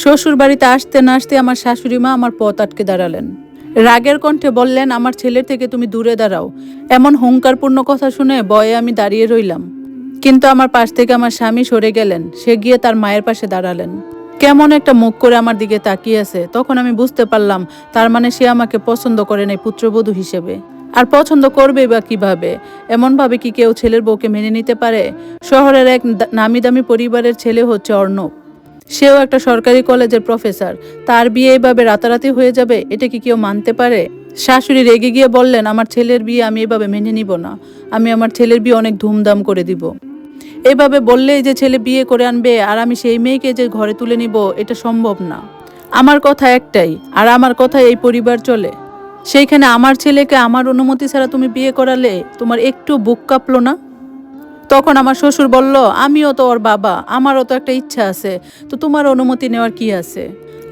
শ্বশুর বাড়িতে আসতে না আসতে আমার শাশুড়ি মা আমার পথ আটকে দাঁড়ালেন। রাগের কণ্ঠে বললেন, আমার ছেলের থেকে তুমি দূরে দাঁড়াও। এমন হুঙ্কারপূর্ণ কথা শুনে বয়ে আমি দাঁড়িয়ে রইলাম। কিন্তু আমার পাশ থেকে আমার স্বামী সরে গেলেন। সে গিয়ে তার মায়ের পাশে দাঁড়ালেন। কেমন একটা মুখ করে আমার দিকে তাকিয়ে আছে, তখন আমি বুঝতে পারলাম, তার মানে সে আমাকে পছন্দ করে নাই পুত্রবধূ হিসেবে। আর পছন্দ করবে বা কীভাবে? এমনভাবে কি কেউ ছেলের বউকে মেনে নিতে পারে? শহরের এক নামি দামি পরিবারের ছেলে হচ্ছে অর্ণব। সেও একটা সরকারি কলেজের প্রফেসর। তার বিয়ে এভাবে রাতারাতি হয়ে যাবে, এটা কি কেউ মানতে পারে? শাশুড়ি রেগে গিয়ে বললেন, আমার ছেলের বিয়ে আমি এভাবে মেনে নিব না। আমি আমার ছেলের বিয়ে অনেক ধুমধাম করে দিব। এভাবে বললেই যে ছেলে বিয়ে করে আনবে, আর আমি সেই মেয়েকে যে ঘরে তুলে নিব, এটা সম্ভব না। আমার কথা একটাই, আর আমার কথা এই পরিবার চলে। সেইখানে আমার ছেলেকে আমার অনুমতি ছাড়া তুমি বিয়ে করালে তোমার একটু বুক কাঁপলো না? তখন আমার শ্বশুর বলল, আমিও তো ওর বাবা, আমারও তো একটা ইচ্ছা আছে, তো তোমার অনুমতি নেওয়ার কি আছে?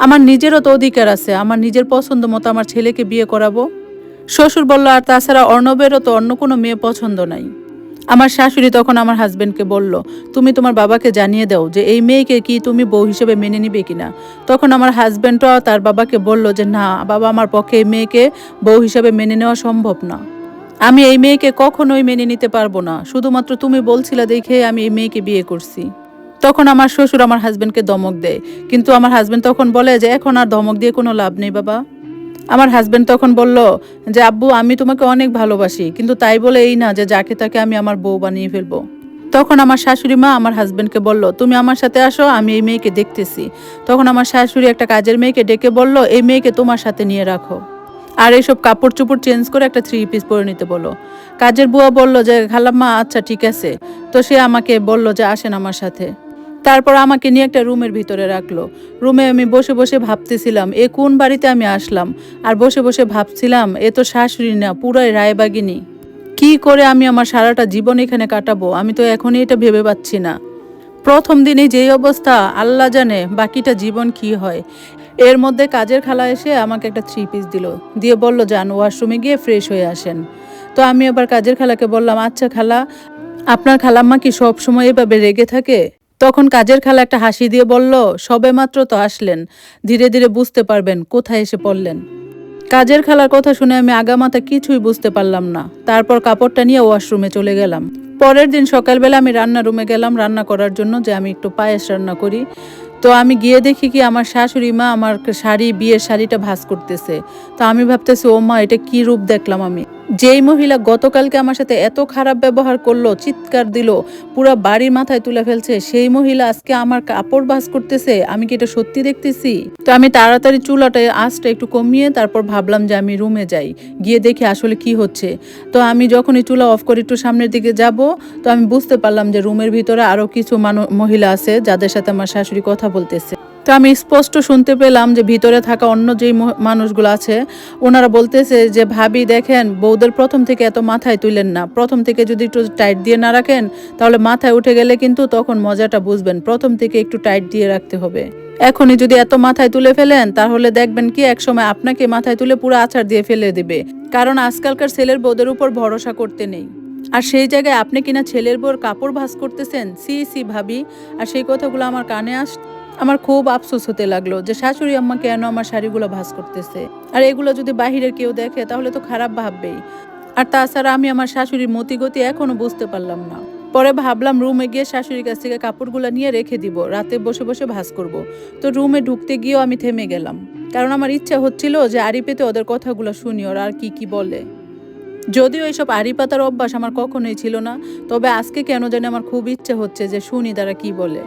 আমার নিজেরও তো অধিকার আছে, আমার নিজের পছন্দ মতো আমার ছেলেকে বিয়ে করাবো। শ্বশুর বলল, আর তাছাড়া অর্ণবেরও তো অন্য কোনো মেয়ে পছন্দ নাই। আমার শাশুড়ি তখন আমার হাজবেন্ডকে বলল, তুমি তোমার বাবাকে জানিয়ে দাও যে এই মেয়েকে কি তুমি বউ হিসেবে মেনে নিবে কিনা? তখন আমার হাজবেন্ডও তার বাবাকে বলল যে, না, বাবা আমার পক্ষে এই মেয়েকে বউ হিসেবে মেনে নেওয়া সম্ভব না। আমি এই মেয়েকে কখনোই মেনে নিতে পারব না। শুধুমাত্র তুমি বলছিলা দেখে আমি এই মেয়েকে বিয়ে করছি। তখন আমার শ্বশুর আমার হাজবেন্ডকে দমক দেয়। কিন্তু আমার হাজবেন্ড তখন বলে যে, এখন আর ধমক দিয়ে কোনো লাভ নেই বাবা। আমার হাজবেন্ড তখন বলল যে, আব্বু, আমি তোমাকে অনেক ভালোবাসি, কিন্তু তাই বলে এই না যে, যাকে তাকে আমি আমার বউ বানিয়ে ফেলব। তখন আমার শাশুড়ি মা আমার হাজবেন্ডকে বলল, তুমি আমার সাথে আসো, আমি এই মেয়েকে দেখতেছি। তখন আমার শাশুড়ি একটা কাজের মেয়েকে ডেকে বলল, এই মেয়েকে তোমার সাথে নিয়ে রাখো। আর এইসব কাপড় চোপড় চেঞ্জ করে একটা থ্রি পিস পরে নিতে বলো। কাজের বুয়া বলল যে, খালাম্মা আচ্ছা ঠিক আছে। তো সে আমাকে বলল যে, আসেন আমার সাথে। তারপর আমাকে নিয়ে একটা রুমের ভিতরে রাখল। রুমে আমি বসে বসে ভাবতেছিলাম, এ কোন বাড়িতে আমি আসলাম? আর বসে বসে ভাবছিলাম, এ তো শাশুড়ি না, পুরাই রায়বাগিনী। কি করে আমি আমার সারাটা জীবন এখানে কাটাবো? আমি তো এখনই এটা ভেবে পাচ্ছি না। প্রথম দিনে যেই অবস্থা, আল্লাহ জানে বাকিটা জীবন কি হয়। এর মধ্যে কাজের খালা এসে আমাকে একটা থ্রি পিস দিল। দিয়ে বলল যান ওয়াশরুমে গিয়ে ফ্রেশ হয়ে আসেন। তো আমি আবার কাজের খালাকে বললাম আচ্ছা খালা, আপনার খালাম্মা কি সব সময় এভাবে রেগে থাকে? তখন কাজের খালা একটা হাসি দিয়ে বলল, সবে মাত্র তো আসলেন। ধীরে ধীরে বুঝতে পারবেন কোথায় এসে পড়লেন। কাজের খালার কথা শুনে আমি আগামাথা কিছুই বুঝতে পারলাম না। তারপর কাপড়টা নিয়ে ওয়াশরুমে চলে গেলাম। পরের দিন সকালবেলা আমি রান্না রুমে গেলাম রান্না করার জন্য যে আমি একটু পায়েস রান্না করি। তো আমি গিয়ে দেখি কি আমার শাশুড়ি মা আমার শাড়ি, বিয়ের শাড়িটা ভাঁজ করতেছে। তো আমি ভাবতেছি, ও মা, এটা কি রূপ দেখলাম আমি? যেই মহিলা গতকালকে আমার সাথে এত খারাপ ব্যবহার করল, চিৎকার দিল, পুরো বাড়ির মাথায় তুলে ফেলছে, সেই মহিলা আজকে আমার কাপড় ভাঁজ করতেছে, আমি কি এটা সত্যি দেখতেছি? তো আমি তাড়াতাড়ি চুলাটা, আঁচটা একটু কমিয়ে তারপর ভাবলাম যে আমি রুমে যাই, গিয়ে দেখি আসলে কি হচ্ছে। তো আমি যখনই চুলা অফ করে একটু সামনের দিকে যাব, তো আমি বুঝতে পারলাম যে রুমের ভিতরে আরও কিছু মানু, মহিলা আছে যাদের সাথে আমার শাশুড়ি কথা বলতেছে। তো আমি স্পষ্ট শুনতে পেলাম যে ভিতরে থাকা অন্য যেই মানুষগুলো আছে, ওনারা বলতেছে যে, ভাবি, দেখেন, বউদের প্রথম থেকে এত মাথায় তুলেন না। প্রথম থেকে যদি একটু টাইট দিয়ে না রাখেন, তাহলে মাথায় উঠে গেলে কিন্তু তখন মজাটা বুঝবেন। প্রথম থেকে একটু টাইট দিয়ে রাখতে হবে। এখনই যদি এত মাথায় তুলে ফেলেন, তাহলে দেখবেন কি, একসময় আপনাকে মাথায় তুলে পুরো আছাড় দিয়ে ফেলে দিবে। কারণ আজকালকার ছেলের বউদের উপর ভরসা করতে নেই। আর সেই জায়গায় আপনি কিনা ছেলের বউর কাপড় ভাঁজ করতেছেন? সি সি, ভাবি। আর সেই কথাগুলো আমার কানে আস আমার খুব আফসোস হতে লাগল যে শাশুড়ি আম্মা কেন আমার শাড়িগুলো ভাঁজ করতেছে। আর এগুলো যদি বাহিরের কেউ দেখে, তাহলে তো খারাপ ভাববেই। আর তাছাড়া আমি আমার শাশুড়ির মতিগতি এখনও বুঝতে পারলাম না। পরে ভাবলাম রুমে গিয়ে শাশুড়ির কাছ থেকে কাপড়গুলো নিয়ে রেখে দিব, রাতে বসে বসে ভাঁজ করব। তো রুমে ঢুকতে গিয়েও আমি থেমে গেলাম। কারণ আমার ইচ্ছা হচ্ছিল যে আড়ি পেতে ওদের কথাগুলো শুনি, ওরা আর কি কি বলে। যদিও এইসব আড়ি পাতার অভ্যাস আমার কখনোই ছিল না, তবে আজকে কেন জানি আমার খুব ইচ্ছে হচ্ছে যে শুনি তারা কি বলে।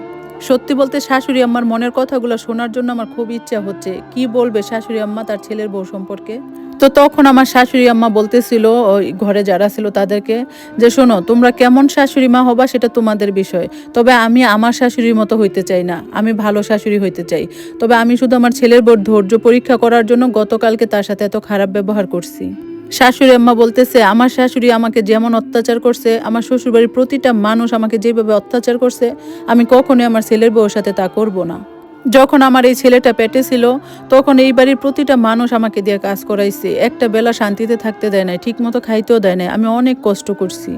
সত্যি বলতে শাশুড়ি আম্মার মনের কথাগুলো শোনার জন্য আমার খুব ইচ্ছা হচ্ছে। কি বলবে শাশুড়ি আম্মা তার ছেলের বউ সম্পর্কে? তো তখন আমার শাশুড়ি আম্মা বলতেছিল, ওই ঘরে যারা ছিল তাদেরকে যে, শোনো, তোমরা কেমন শাশুড়ি মা হবা সেটা তোমাদের বিষয়। তবে আমি আমার শাশুড়ির মতো হইতে চাই না। আমি ভালো শাশুড়ি হইতে চাই। তবে আমি শুধু আমার ছেলের বউর ধৈর্য পরীক্ষা করার জন্য গতকালকে তার সাথে এত খারাপ ব্যবহার করছি। শাশুড়ি আম্মা বলতেছে, আমার শাশুড়ি আমাকে যেমন অত্যাচার করছে, আমার শ্বশুরবাড়ির প্রতিটা মানুষ আমাকে যেভাবে অত্যাচার করছে, আমি কখনোই আমার ছেলের বউর সাথে তা করব না। যখন আমার এই ছেলেটা পেটে ছিল, তখন এই বাড়ির প্রতিটা মানুষ আমাকে দিয়ে কাজ করাইছে। একটা বেলা শান্তিতে থাকতে দেয় নাই ঠিক মতো খাইতেও দেয় না আমি অনেক কষ্ট করছি।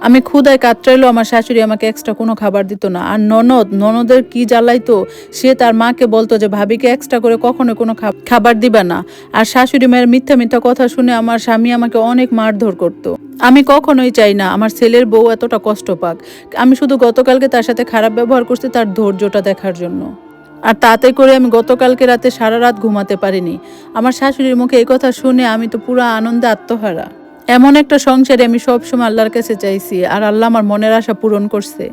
আমি ক্ষুদায় কাতরাইলেও আমার শাশুড়ি আমাকে এক্সট্রা কোনো খাবার দিত না। আর ননদ, ননদের কি জ্বালাইতো, সে তার মাকে বলতো যে, ভাবিকে এক্সট্রা করে কখনো কোনো খাব- খাবার দিবে না। আর শাশুড়ি মায়ের মিথ্যা মিথ্যা কথা শুনে আমার স্বামী আমাকে অনেক মারধর করতো। আমি কখনোই চাই না, আমার ছেলের বউ এতটা কষ্ট পাক। আমি শুধু গতকালকে তার সাথে খারাপ ব্যবহার করছি তার ধৈর্যটা দেখার জন্য। আর তাতে করে আমি গতকালকে রাতে সারা রাত ঘুমাতে পারিনি। আমার শাশুড়ির মুখে এই কথা শুনে আমি তো পুরো আনন্দে আত্মহারা। এমন একটা সংসারে আমি সবসময় আল্লাহর কাছে চাইছি, আর আল্লাহ আমার মনের আশা পূরণ করছে।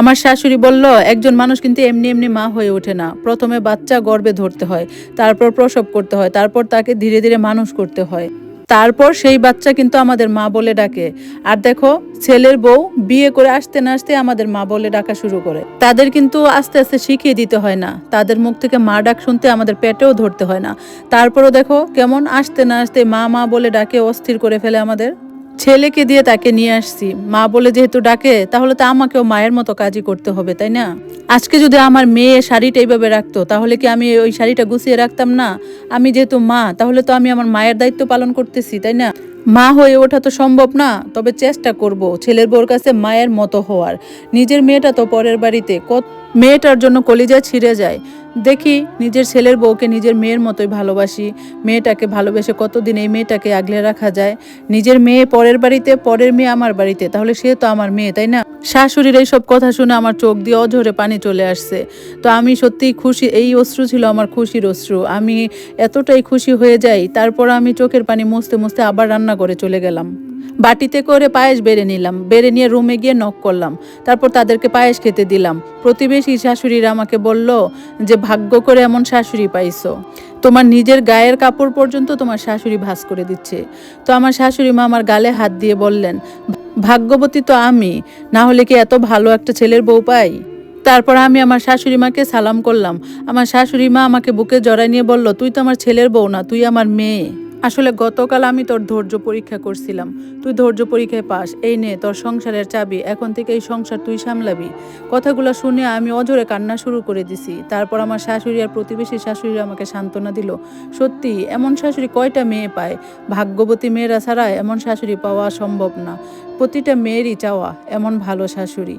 আমার শাশুড়ি বলল, একজন মানুষ কিন্তু এমনি এমনি মা হয়ে ওঠে না। প্রথমে বাচ্চা গর্বে ধরতে হয়, তারপর প্রসব করতে হয়, তারপর তাকে ধীরে ধীরে মানুষ করতে হয়। তারপর সেই বাচ্চা কিন্তু আমাদের মা বলে ডাকে। আর দেখো, ছেলের বউ বিয়ে করে আসতে না আসতে আমাদের মা বলে ডাকা শুরু করে। তাদের কিন্তু আস্তে আস্তে শিখিয়ে দিতে হয় না। তাদের মুখ থেকে মা ডাক শুনতে আমাদের পেটেও ধরতে হয় না। তারপরও দেখো, কেমন আসতে না আসতে মা মা বলে ডাকে, অস্থির করে ফেলে আমাদের। ছেলেকে দিয়ে তাকে নিয়ে আসছি। মা বলে, যেহেতু ডাকে, তাহলে তো আমাকেও মায়ের মতো কাজই করতে হবে, তাই না? আজকে যদি আমার মেয়ে শাড়িটা এইভাবে রাখতো, তাহলে কি আমি ওই শাড়িটা গুছিয়ে রাখতাম না? আমি যেহেতু মা, তাহলে তো আমি আমার মায়ের দায়িত্ব পালন করতেছি, তাই না? মা হয়ে ওঠা তো সম্ভব না, তবে চেষ্টা করব, ছেলের বউর কাছে মায়ের মতো হওয়ার। নিজের মেয়েটা তো পরের বাড়িতে, কত মেয়েটার জন্য কলিজা ছিঁড়ে যায়। দেখি নিজের ছেলের বউকে নিজের মেয়ের মতোই ভালোবাসি, মেয়েটাকে ভালোবেসে কতদিন এই মেয়েটাকে আগলে রাখা যায়? নিজের মেয়ে পরের বাড়িতে, পরের মেয়ে আমার বাড়িতে, তাহলে সে তো আমার মেয়ে, তাই না? শাশুড়ির এইসব কথা শুনে আমার চোখ দিয়ে অঝরে পানি চলে আসছে। তো আমি সত্যিই খুশি, এই অশ্রু ছিল আমার খুশির অশ্রু। আমি এতটাই খুশি হয়ে যাই, তারপর আমি চোখের পানি মুছতে মুছতে আবার রান্না করে চলে গেলাম। বাটিতে করে পায়েস বেড়ে নিলাম। বেড়ে নিয়ে রুমে গিয়ে নক করলাম। তারপর তাদেরকে পায়েস খেতে দিলাম। প্রতিবেশী শাশুড়িরা আমাকে বলল যে, ভাগ্য করে এমন শাশুড়ি পাইছো। তোমার নিজের গায়ের কাপড় পর্যন্ত তোমার শাশুড়ি ভাস করে দিচ্ছে। তো আমার শাশুড়ি মা আমার গালে হাত দিয়ে বললেন, ভাগ্যবতী তো আমি, না হলে কি এত ভালো একটা ছেলের বউ পাই? তারপর আমি আমার শাশুড়ি মাকে সালাম করলাম। আমার শাশুড়ি মা আমাকে বুকে জড়াই নিয়ে বলল, তুই তো আমার ছেলের বউ না, তুই আমার মেয়ে। আসলে গতকাল আমি তোর ধৈর্য পরীক্ষা করছিলাম। তুই ধৈর্য পরীক্ষায় পাস। এই নে, তোর সংসারের চাবি। এখন থেকে এই সংসার তুই সামলাবি। কথাগুলো শুনে আমি অজরে কান্না শুরু করে দিছি। তারপর আমার শাশুড়ি আর প্রতিবেশী শাশুড়ি আমাকে সান্ত্বনা দিল। সত্যি, এমন শাশুড়ি কয়টা মেয়ে পায়? ভাগ্যবতী মেয়েরা ছাড়া এমন শাশুড়ি পাওয়া সম্ভব না। প্রতিটা মেয়েরই চাওয়া এমন ভালো শাশুড়ি।